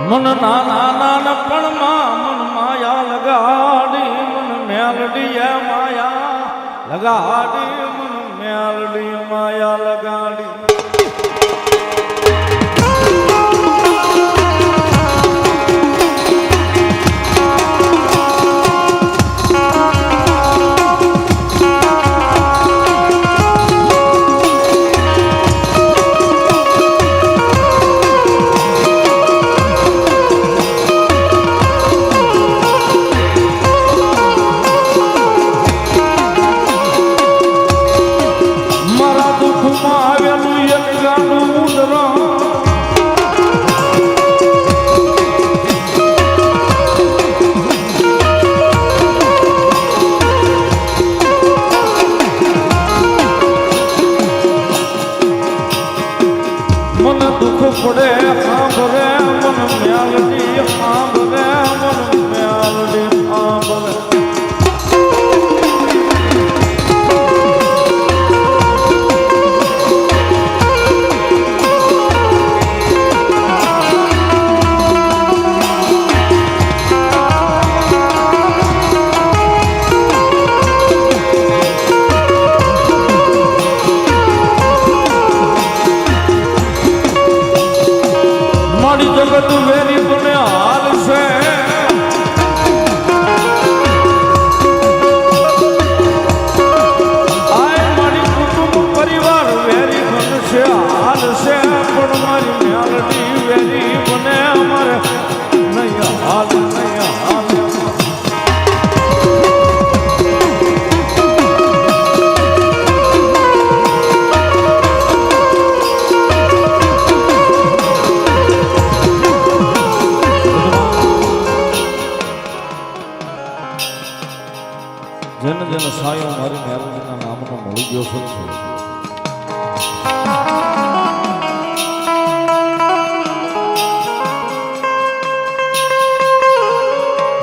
મન નાના નાનપણમાં મન માયા લગાડી મન મેલડી માયા લગાડી મન મેલડી માયા લગાડી.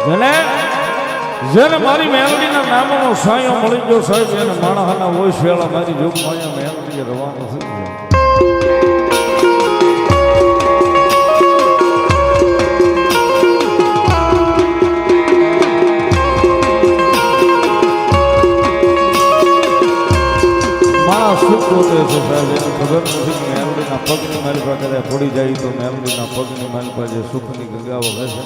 જેને જેને મારી મેલડીના નામનો સાયો મળી ગયો સાહેબ, એને માણસના હોય વેળા મારી જોગ માયા મેલડી રવાનો થઈ માણસ ગોતે છે સાહેબ એને ખબર પડી જાય તો મેલડીના પગની મારી પાસે સુખની ગંગાઓ વહેશે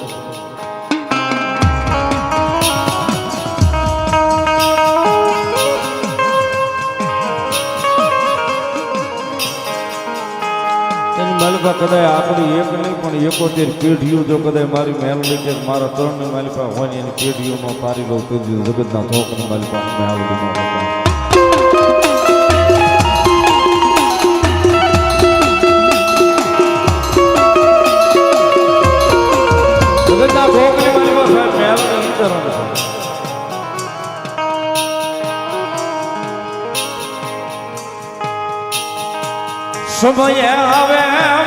એની માલિકા કદાચ આપણી એક નહીં, પણ એકોતેર પેઢીઓ જો કદાચ મારી મેલડી કે મારા ત્રણની માલિકા હોય એની પેઢીઓમાં પારી લઉં તો જગતના થોકની માલિકા મેલડી સમય આવે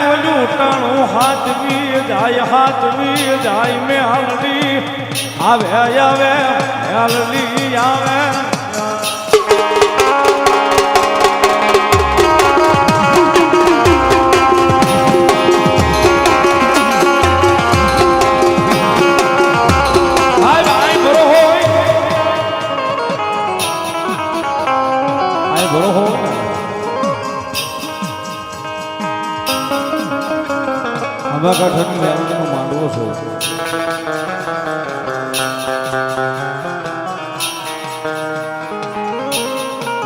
ઓલું ટાણું હાથવી જાય હાથવી જાય મેં હાલડી આવે આવે. હાલડી આવે બરો હોય. આંબા કાંઠાની માંડવો છો.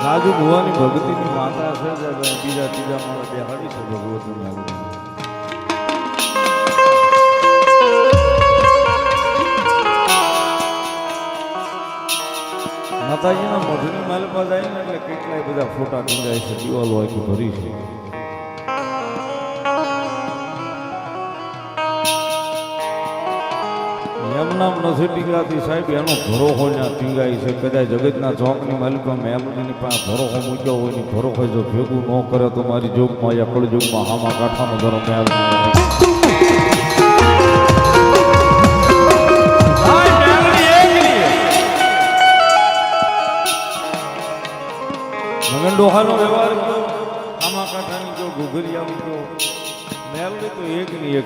રાજુ ભુવાની ભક્તિની માતા છે બીજા ત્રીજા માળે બેહાડી છે ભગવતનું લાગણી માતાજીના મઢની માલપા જાય ને એટલે કેટલાય બધા ફોટા ટીંગાય છે, દિવાલો આખી ભરી છે. નામ નથી ટીંગાતી સાહેબ, એનો ભરોહો ત્યાં ટીંગાય છે. કદાચ જગતના ચોકની માલિકા મેલડીની પાસે ભરોહો મૂક્યો હોય ને ભરોખો જો ભેગું ન કરે તો મારી જોગમાં યા કળજોગમાં હામા કાંઠાનો ધરો મેલ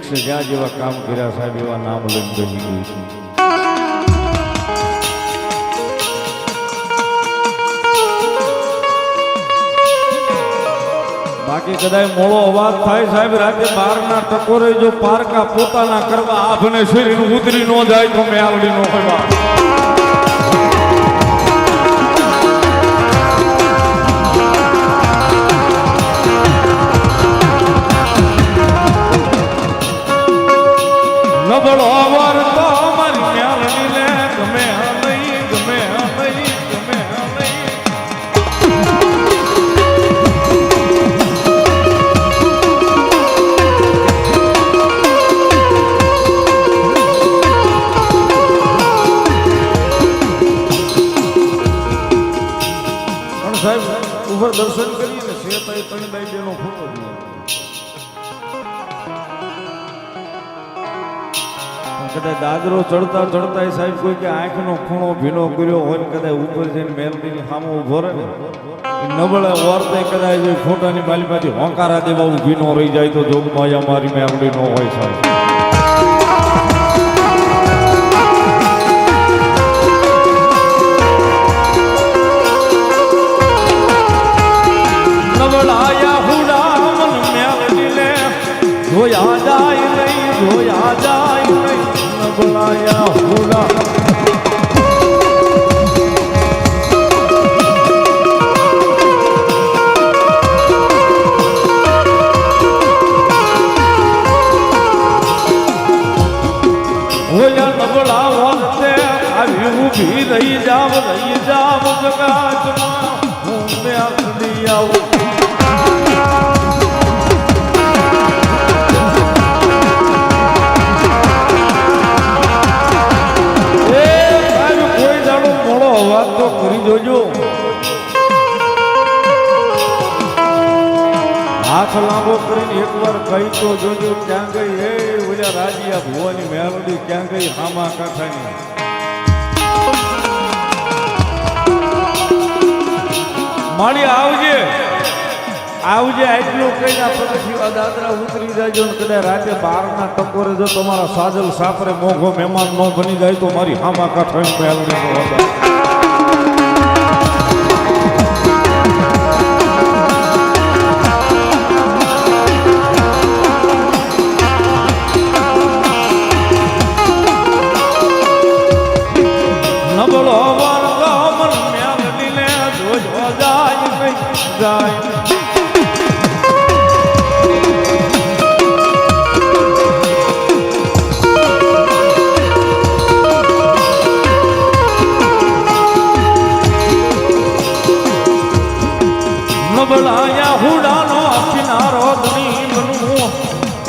વૃક્ષે જ્યાં જેવા કામ કર્યા સાહેબ, એવા નામ લઈને બની ગયું છે. બાકી કદાચ મોળો અવાજ થાય સાહેબ, રાતે બારના ટકોરે જો પારકા પોતાના કરવા આભને શરીર ઉતરી ન જાય તો મેં આવડી નો હોય નબળો અવર કદાચ દાદરો ચડતા ચડતા સાહેબ કોઈ કે આંખનો ખૂણો ભીનો કર્યો હોય કદાચ ઉપર જઈને મેલડીની સામો ઊભો રહે. ને નબળે વર્તે કદાચ ફોટાની બાલીમાંથી હોંકારા દેવા ભીનો રહી જાય તો જોગમાં મારી મેલડી નો હોય સાહેબ. જોયા નહીં જોયા જાય નહીં નબળાયા આવી ઊભી રહી જાવ રહી જાવ હાથ લાંબો કરીને એકવાર કહી તો જોજો ક્યાં ગઈ? હે, ઓલા રાજીયા ભુવાની મેલડી ક્યાં ગઈ? હામા કાંઠાની. માળી, આવજે. આવજે, આટલું કહીને આ દાદરા ઉતરી જાયજો ને કદાચ રાતે બારના ટકોરે જો તમારા સાજલ સાપરે મોઘો મહેમાન નો બની જાય તો મારી હામા કાંઠાની મેલડી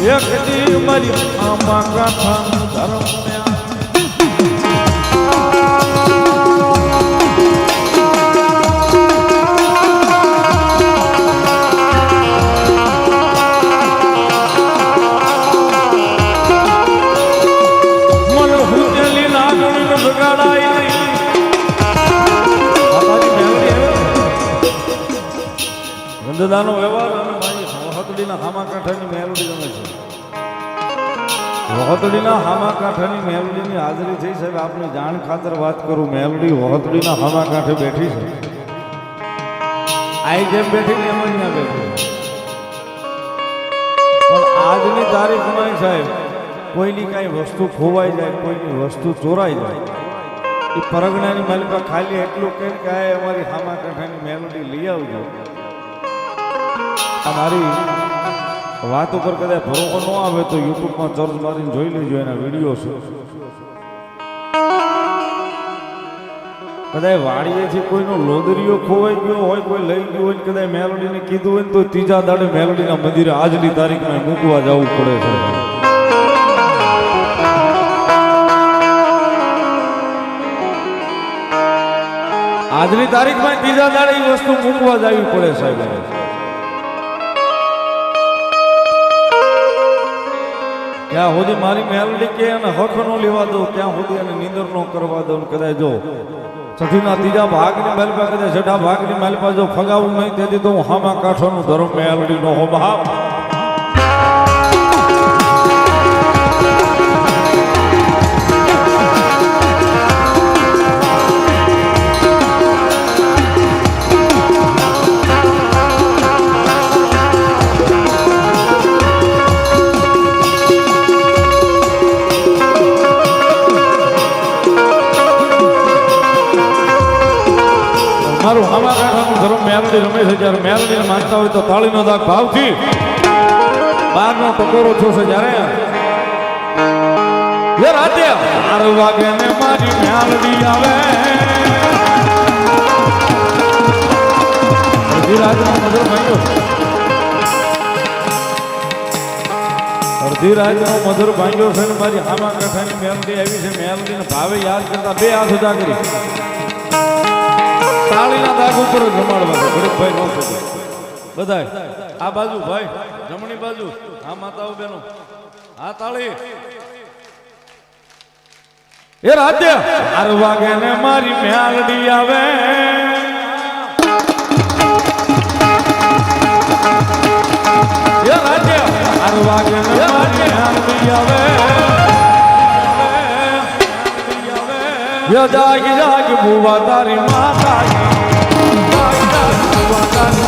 એક દી મારી આમાં કાંઠાનું ધર્મ મન હુજેલી લાગણી નો બગાડાય નહીં બાપાજી મેલડી આવે વંદદાનો વ્યવહાર અને મારી વહતડીના હામા કાંઠાની મેલડી ગમે છે. વહતડીના હામા કાંઠાની મેલડીની હાજરી થઈ સાહેબ, આપને જાણ ખાતર વાત કરું, મેલડી રોહતડીના હામા કાંઠે બેઠી છે. આઈ જેમ બેઠી ને એમ જ ના બેઠી. પણ આજની તારીખમાં સાહેબ, કોઈની કાંઈ વસ્તુ ખોવાઈ જાય, કોઈની વસ્તુ ચોરાઈ જાય, એ પરગણાની માલિકા ખાલી એટલું કહે કે અમારી હામા કાંઠાની મેલોડી લઈ આવજો. મારી વાત ઉપર કદાચ ભરોસો ન આવે તો યુટ્યુબમાં ચર્ચ મારીને જોઈ લેજો, એના વીડિયો છે. કદાચ વાડીએથી કોઈનો લોદરીઓ ખોવાઈ ગયો હોય, કોઈ લઈ ગયો હોય કદાચ મેલોડીને કીધું હોય તો ત્રીજા દાડે મેલોડીના મંદિરે આજની તારીખમાં મૂકવા જવું પડે છે. આજની તારીખમાં ત્રીજા દાડે એ વસ્તુ મૂકવા જવી પડે સાહેબ. ત્યાં સુધી મારી મેલડી કે એને હક નો લેવા દો ત્યાં સુધી એને નીંદર નો કરવા દો કદાચ જો છઠ્ઠીના ત્રીજા ભાગની માલપા કદાચ છઠ્ઠા ભાગની મેલપા જો ફગાવું નહીં, તેથી તો હું હામા કાંઠોનું ધર્મ મેલડી નો હો. મેલડી રમે છે. જ્યારે મેલડીને માનતા હોય તો તાળીનો દાગ ભાવથી બારનો ટકોરો છે જ્યારે. રાતે બાર વાગે ને મારી મેરડી આવે. છે ને મારી હામા કઠાની મેલડી આવી છે. મેલડીને ભાવે યાદ કરતા બે હાથ કરી તાળીના દાગ ઉપર જ રમાડવા છે. નો છે બધાય આ બાજુ ભાઈ જમણી બાજુ આ માતાઓ બેનો. આ તાળી. એ રાતે બાર વાગે ને મારી મ્યાલડી આવે. એ રાતે બાર વાગે ને મારી મ્યાલડી આવે. જાગ જાગ બુવા તારી માતા જાગ જાગ બુવા તારી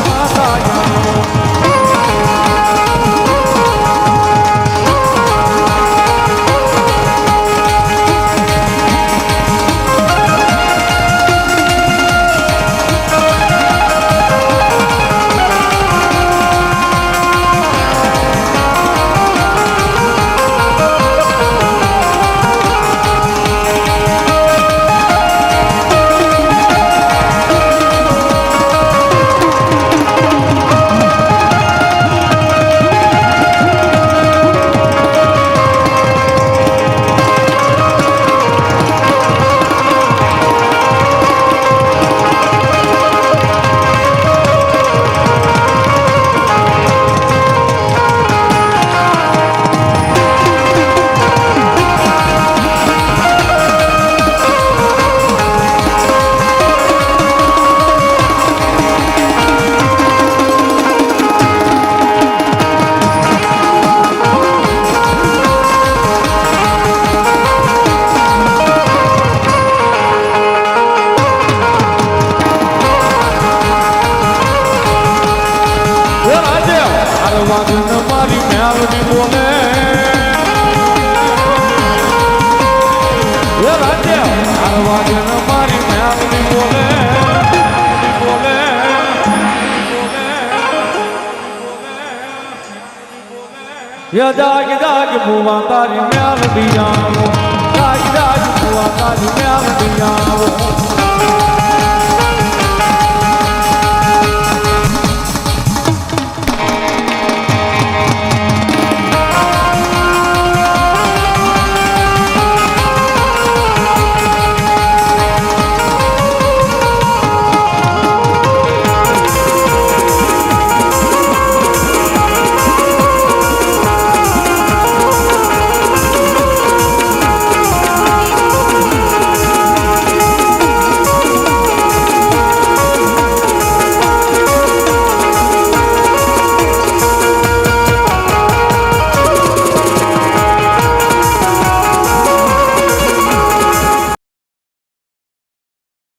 જાગ જાગ બુવા તારી મેલડી આવો જાગ જાગ બુવા તારી મેલડી આવો